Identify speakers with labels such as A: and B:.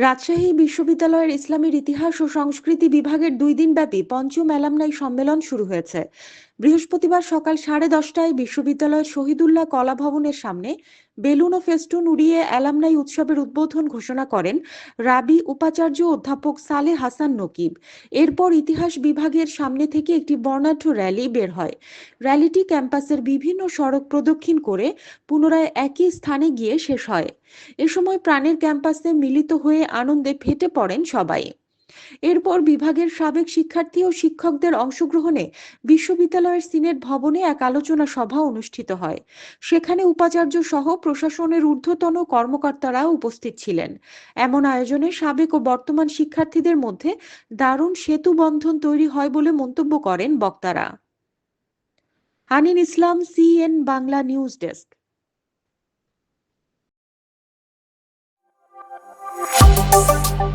A: রাজশাহী বিশ্ববিদ্যালয়ের ইসলামের ইতিহাস ও সংস্কৃতি বিভাগের দুই দিনব্যাপী পঞ্চম অ্যালামনাই সম্মেলন শুরু হয়েছে। বৃহস্পতিবার সকাল সাড়ে দশটায় বিশ্ববিদ্যালয়ের শহীদুল্লাহ কলা ভবনের সামনে বেলুন ও ফেস্টুন উড়িয়ে অ্যালামনাই উৎসবের উদ্বোধন ঘোষণা করেন রাবি উপাচার্য অধ্যাপক সালে হাসান নকিব। এরপর ইতিহাস বিভাগের সামনে থেকে একটি বর্ণাঢ্য র্যালি বের হয়। র্যালিটি ক্যাম্পাসের বিভিন্ন সড়ক প্রদক্ষিণ করে পুনরায় একই স্থানে গিয়ে শেষ হয়। এ সময় প্রাণের ক্যাম্পাসে মিলিত হয়ে আনন্দে ফেটে পড়েন সবাই। এরপর বিভাগের সাবেক শিক্ষার্থী ও শিক্ষকদের অংশগ্রহণে বিশ্ববিদ্যালয়ের সিনেট ভবনে এক আলোচনা সভা অনুষ্ঠিত হয়। সেখানে উপাচার্য সহ প্রশাসনের ঊর্ধ্বতন কর্মকর্তারা উপস্থিত ছিলেন। এমন আয়োজনে সাবেক ও বর্তমান শিক্ষার্থীদের মধ্যে দারুণ সেতু বন্ধন তৈরি হয় বলে মন্তব্য করেন বক্তারা। Hanin Islam, CN Bangla news desk.
B: Thank you.